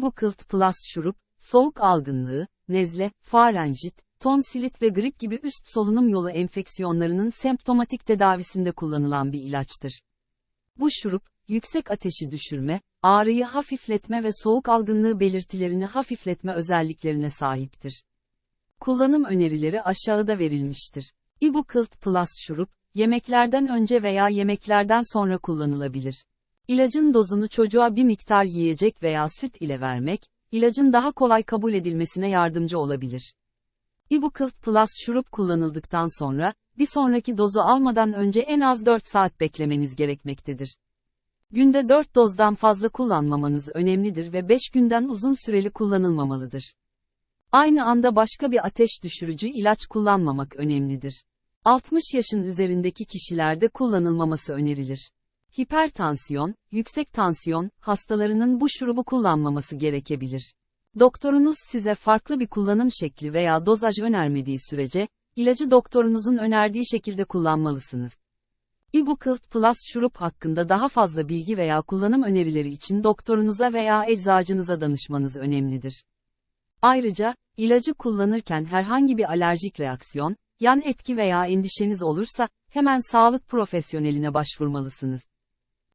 Ibucult Plus şurup, soğuk algınlığı, nezle, farenjit, tonsilit ve grip gibi üst solunum yolu enfeksiyonlarının semptomatik tedavisinde kullanılan bir ilaçtır. Bu şurup, yüksek ateşi düşürme, ağrıyı hafifletme ve soğuk algınlığı belirtilerini hafifletme özelliklerine sahiptir. Kullanım önerileri aşağıda verilmiştir. Ibucult Plus şurup, yemeklerden önce veya yemeklerden sonra kullanılabilir. İlacın dozunu çocuğa bir miktar yiyecek veya süt ile vermek, ilacın daha kolay kabul edilmesine yardımcı olabilir. Ibucult Plus şurup kullanıldıktan sonra, bir sonraki dozu almadan önce en az 4 saat beklemeniz gerekmektedir. Günde 4 dozdan fazla kullanmamanız önemlidir ve 5 günden uzun süreli kullanılmamalıdır. Aynı anda başka bir ateş düşürücü ilaç kullanmamak önemlidir. 60 yaşın üzerindeki kişilerde kullanılmaması önerilir. Hipertansiyon, yüksek tansiyon hastalarının bu şurubu kullanmaması gerekebilir. Doktorunuz size farklı bir kullanım şekli veya dozaj önermediği sürece, ilacı doktorunuzun önerdiği şekilde kullanmalısınız. Ibucult Plus şurup hakkında daha fazla bilgi veya kullanım önerileri için doktorunuza veya eczacınıza danışmanız önemlidir. Ayrıca, ilacı kullanırken herhangi bir alerjik reaksiyon, yan etki veya endişeniz olursa, hemen sağlık profesyoneline başvurmalısınız.